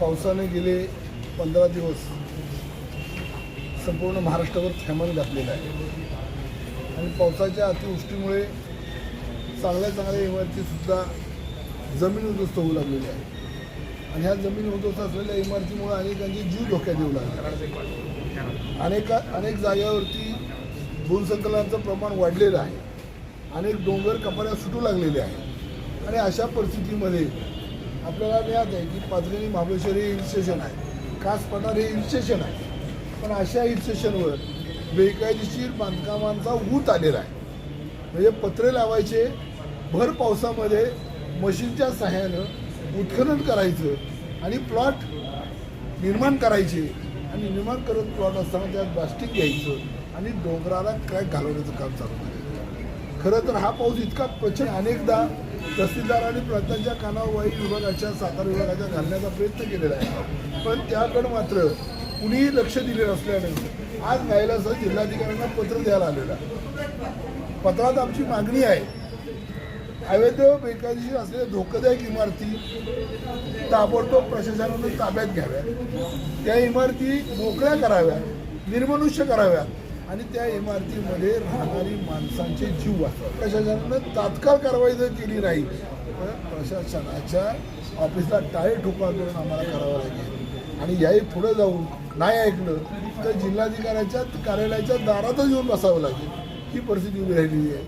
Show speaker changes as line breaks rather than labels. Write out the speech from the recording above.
पावसाने गेले पंधरा दिवस. संपूर्ण महाराष्ट्रावर थैमान घातलेलं आहे. आणि पावसाच्या अतिवृष्टीमुळे चांगल्या चांगल्या इमारतीसुद्धा जमीन उद्ध्वस्त होऊ लागलेली आहे. आणि ह्या जमीन उद्ध्वस्त असलेल्या इमारतीमुळे अनेकांचे जीव धोक्यात येऊ लागला. अनेका अनेक जागेवरती भूसंकलनाचं प्रमाण वाढलेलं आहे. अनेक डोंगर कपाऱ्या सुटू लागलेले आहे. आणि अशा परिस्थितीमध्ये आपल्याला ज्ञात आहे की पाचगणी महाबळेश्वर हे हिल स्टेशन आहे खास पठार हे हिल स्टेशन आहे. पण अशा हिल स्टेशनवर बेकायदेशीर बांधकामांचा ऊत आलेला आहे. म्हणजे पत्रे लावायचे भर पावसामध्ये मशीनच्या सहाय्यानं उत्खनन करायचं आणि प्लॉट निर्माण करायचे. आणि निर्माण करत प्लॉट असताना त्यात प्लास्टिक घ्यायचं आणि डोंगराला काय घालवण्याचं काम चालू आहे खरं तर हा पाऊस इतका प्रचंड अनेकदा तहसीलदार आणि प्रांतांच्या कानावर वाई विभागाच्या सातारा विभागाच्या घालण्याचा प्रयत्न केलेला आहे. पण त्याकडे मात्र कुणीही लक्ष दिले नसल्याने आज नाईलासह जिल्हाधिकाऱ्यांना पत्र द्यायला आलेलं आहे. पत्रात आमची मागणी आहे अवैध बेकायदेशीर असलेल्या धोकादायक इमारती ताबडतोब प्रशासनानं ताब्यात घ्याव्या त्या इमारती मोकळ्या कराव्या निर्मनुष्य कराव्यात. आणि त्या इमारतीमध्ये राहणारी माणसांचे जीव वाचवावे प्रशासनानं तात्काळ कारवाई जर केली नाही तर प्रशासनाच्या ऑफिसला टाळे ठोका करून आम्हाला करावं लागेल. आणि याही पुढे जाऊन नाही ऐकलं तर जिल्हाधिकाऱ्याच्या कार्यालयाच्या दारातच येऊन बसावं लागेल. ही परिस्थिती उभी राहिलेली आहे.